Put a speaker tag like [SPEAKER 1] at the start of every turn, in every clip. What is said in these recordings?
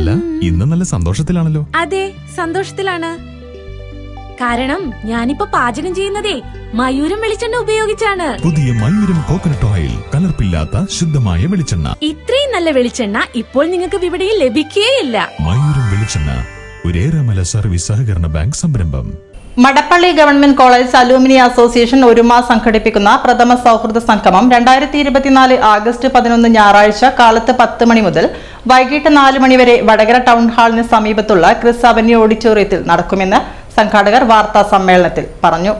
[SPEAKER 1] അല്ല ഇന്ന് നല്ല സന്തോഷത്തിലാണല്ലോ.
[SPEAKER 2] അതെ സന്തോഷത്തിലാണ്. കാരണം ഞാനിപ്പോ പാചകം ചെയ്യുന്നതേ മയൂരം വെളിച്ചെണ്ണ ഉപയോഗിച്ചാണ്.
[SPEAKER 1] പുതിയ മയൂരം കോക്കനട്ട് ഓയിൽ കലർപ്പില്ലാത്ത ശുദ്ധമായ വെളിച്ചെണ്ണ.
[SPEAKER 2] ഇത്രയും നല്ല വെളിച്ചെണ്ണ ഇപ്പോൾ നിങ്ങൾക്ക് വിപണിയിൽ ലഭിക്കുകയില്ല
[SPEAKER 1] മയൂരം വെളിച്ചെണ്ണ ഒരേറെമല സർവീസ് സഹകരണ ബാങ്ക് സംരംഭം.
[SPEAKER 3] Madappally government college alumni association Oruma സംഘടിപ്പിക്കുന്ന പ്രഥമ സൗഹൃദ സംഗമം രണ്ടായിരത്തി ഇരുപത്തിനാല് ആഗസ്റ്റ് പതിനൊന്ന് ഞായറാഴ്ച കാലത്ത് പത്ത് മണി മുതൽ വൈകിട്ട് നാല് മണിവരെ വടകര ടൗൺ ഹാളിന് സമീപത്തുള്ള ക്രിസ് അവന്യൂ ഓഡിറ്റോറിയത്തിൽ നടക്കുമെന്ന് സംഘാടകർ വാർത്താ സമ്മേളനത്തിൽ പറഞ്ഞു.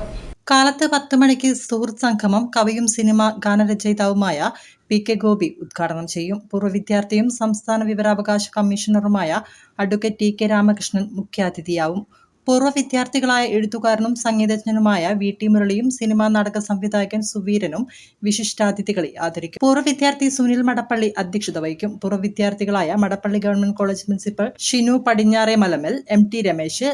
[SPEAKER 3] കാലത്ത് പത്ത് മണിക്ക് സുഹൃത്ത് സംഗമം കവിയും സിനിമ ഗാനരചയിതാവുമായ പി കെ ഗോപി ഉദ്ഘാടനം ചെയ്യും. പൂർവ വിദ്യാർത്ഥിയും സംസ്ഥാന വിവരാവകാശ കമ്മീഷണറുമായ അഡ്വക്കേറ്റ് ടി കെ രാമകൃഷ്ണൻ മുഖ്യാതിഥിയാവും. പൂർവ വിദ്യാർത്ഥികളായ എഴുത്തുകാരനും സംഗീതജ്ഞനുമായ വി. ടി. മുരളിയും സിനിമാ നാടക സംവിധായകൻ സുവീരനും വിശിഷ്ടാതിഥികളെ ആദരിക്കും. പൂർവ വിദ്യാർത്ഥി സുനിൽ മടപ്പള്ളി അധ്യക്ഷത വഹിക്കും. പൂർവ വിദ്യാർത്ഥികളായ Madappally government college principal Shinu Padinjare Malamal M. T. Ramesh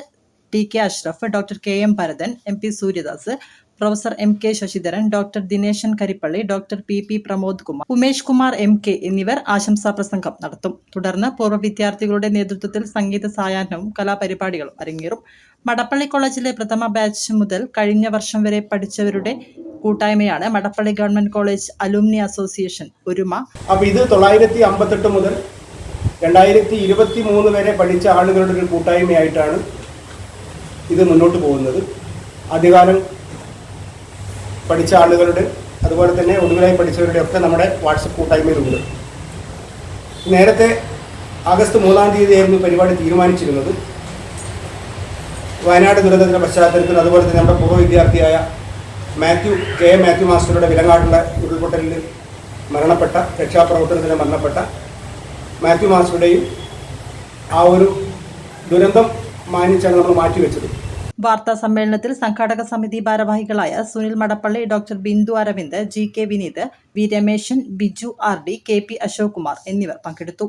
[SPEAKER 3] T. K. Ashraf doctor K. M. Bharathan M. P. Suryadas professor M K Sasidharan doctor Dineshan Karippally doctor P P Pramod Kumar Umesh Kumar M K എന്നിവർ ആശംസാ പ്രസംഗം നടത്തും. തുടർന്ന് പൂർവ വിദ്യാർത്ഥികളുടെ നേതൃത്വത്തിൽ സംഗീത സായാഹ്നവും കലാപരിപാടികളും അരങ്ങേറും. മടപ്പള്ളി കോളേജിലെ പ്രഥമ ബാച്ച് മുതൽ കഴിഞ്ഞ വർഷം വരെ പഠിച്ചവരുടെ കൂട്ടായ്മയാണ് Madappally government college alumni association Oruma.
[SPEAKER 4] അപ്പൊ ഇത് തൊള്ളായിരത്തി അമ്പത്തെട്ട് മുതൽ രണ്ടായിരത്തി ഇരുപത്തി മൂന്ന് വരെ പഠിച്ച ആളുകളുടെ ഒരു കൂട്ടായ്മയായിട്ടാണ് ഇത് മുന്നോട്ട് പോകുന്നത്. ആദ്യകാലം പഠിച്ച ആളുകളുടെ അതുപോലെ തന്നെ ഒടുവിലായി പഠിച്ചവരുടെ ഒക്കെ നമ്മുടെ വാട്സപ്പ് കൂട്ടായ്മയിലുണ്ട്. നേരത്തെ ആഗസ്റ്റ് മൂന്നാം തീയതിയായിരുന്നു പരിപാടി തീരുമാനിച്ചിരുന്നത്. വയനാട് ദുരന്തത്തിന്റെ പശ്ചാത്തലത്തിൽ അതുപോലെ തന്നെ നമ്മുടെ പൂർവ വിദ്യാർത്ഥിയായ മാത്യു കെ. എ. മാത്യു മാസ്റ്ററുടെ വിലങ്ങാടുള്ള ഉരുൾപൊട്ടലിൽ മരണപ്പെട്ട രക്ഷാപ്രവർത്തനത്തിന് മരണപ്പെട്ട മാത്യു മാസ്റ്ററുടെയും ആ ഒരു ദുരന്തം മാനിച്ചാണ് നമ്മൾ മാറ്റിവെച്ചത്.
[SPEAKER 3] വാർത്താ സമ്മേളനത്തിൽ സംഘാടക സമിതി ഭാരവാഹികളായ Sunil Madappally doctor Bindu Aravind G K Vineeth V Rameshan Biju R D K P Ashok Kumar എന്നിവർ പങ്കെടുത്തു.